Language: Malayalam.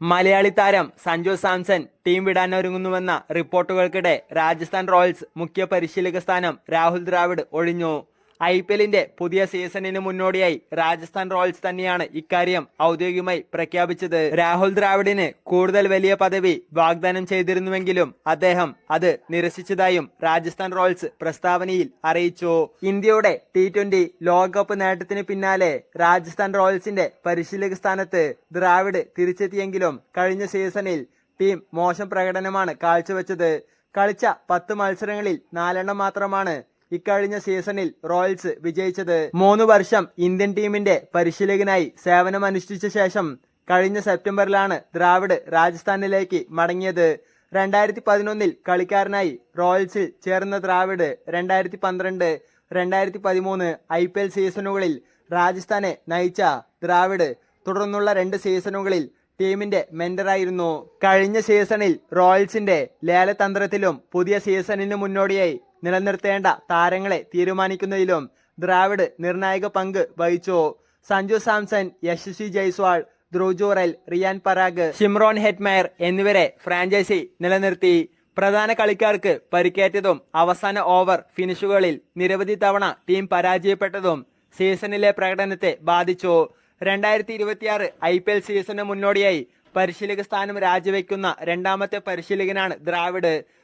മലയാളി താരം സഞ്ജു സാംസൺ ടീം വിടാനൊരുങ്ങുന്നുവെന്ന റിപ്പോർട്ടുകൾക്കിടെ രാജസ്ഥാൻ റോയൽസ് മുഖ്യ പരിശീലക സ്ഥാനം രാഹുൽ ദ്രാവിഡ് ഒഴിഞ്ഞു. ഐ പി എല്ലിന്റെ പുതിയ സീസണിന് മുന്നോടിയായി രാജസ്ഥാൻ റോയൽസ് തന്നെയാണ് ഇക്കാര്യം ഔദ്യോഗികമായി പ്രഖ്യാപിച്ചത്. രാഹുൽ ദ്രാവിഡിന് കൂടുതൽ വലിയ പദവി വാഗ്ദാനം ചെയ്തിരുന്നുവെങ്കിലും അദ്ദേഹം അത് നിരസിച്ചതായും രാജസ്ഥാൻ റോയൽസ് പ്രസ്താവനയിൽ അറിയിച്ചു. ഇന്ത്യയുടെ ടി ട്വന്റി ലോകകപ്പ് നേട്ടത്തിന് പിന്നാലെ രാജസ്ഥാൻ റോയൽസിന്റെ പരിശീലക സ്ഥാനത്ത് ദ്രാവിഡ് തിരിച്ചെത്തിയെങ്കിലും കഴിഞ്ഞ സീസണിൽ ടീം മോശം പ്രകടനമാണ് കാഴ്ചവെച്ചത്. കളിച്ച പത്ത് മത്സരങ്ങളിൽ നാലെണ്ണം മാത്രമാണ് ഇക്കഴിഞ്ഞ സീസണിൽ റോയൽസ് വിജയിച്ചത് മൂന്ന് വർഷം ഇന്ത്യൻ ടീമിന്റെ പരിശീലകനായി സേവനമനുഷ്ഠിച്ച ശേഷം കഴിഞ്ഞ സെപ്റ്റംബറിലാണ് ദ്രാവിഡ് രാജസ്ഥാനിലേക്ക് മടങ്ങിയത്. രണ്ടായിരത്തി പതിനൊന്നിൽ കളിക്കാരനായി റോയൽസിൽ ചേർന്ന ദ്രാവിഡ് രണ്ടായിരത്തി പന്ത്രണ്ട് രണ്ടായിരത്തി പതിമൂന്ന് ഐ പി എൽ സീസണുകളിൽ രാജസ്ഥാനെ നയിച്ച ദ്രാവിഡ് തുടർന്നുള്ള രണ്ട് സീസണുകളിൽ ടീമിന്റെ മെന്ററായിരുന്നു. കഴിഞ്ഞ സീസണിൽ റോയൽസിന്റെ ലേലതന്ത്രത്തിലും പുതിയ സീസണിന് മുന്നോടിയായി നിലനിർത്തേണ്ട താരങ്ങളെ തീരുമാനിക്കുന്നതിലും ദ്രാവിഡ് നിർണായക പങ്ക് വഹിച്ചു. സഞ്ജു സാംസൺ യശസ്വി ജയ്സ്വാൾ ധ്രുവ് റിയാൻ പരാഗ് ഷിംറോൺ ഹെറ്റ്മയർ എന്നിവരെ ഫ്രാഞ്ചൈസി നിലനിർത്തി. പ്രധാന കളിക്കാർക്ക് പരിക്കേറ്റതും അവസാന ഓവർ ഫിനിഷുകളിൽ നിരവധി തവണ ടീം പരാജയപ്പെട്ടതും സീസണിലെ പ്രകടനത്തെ ബാധിച്ചു. രണ്ടായിരത്തി ഇരുപത്തിയാറ് ഐ പി എൽ സീസണിന് മുന്നോടിയായി പരിശീലക സ്ഥാനം രാജിവെക്കുന്ന രണ്ടാമത്തെ പരിശീലകനാണ് ദ്രാവിഡ്.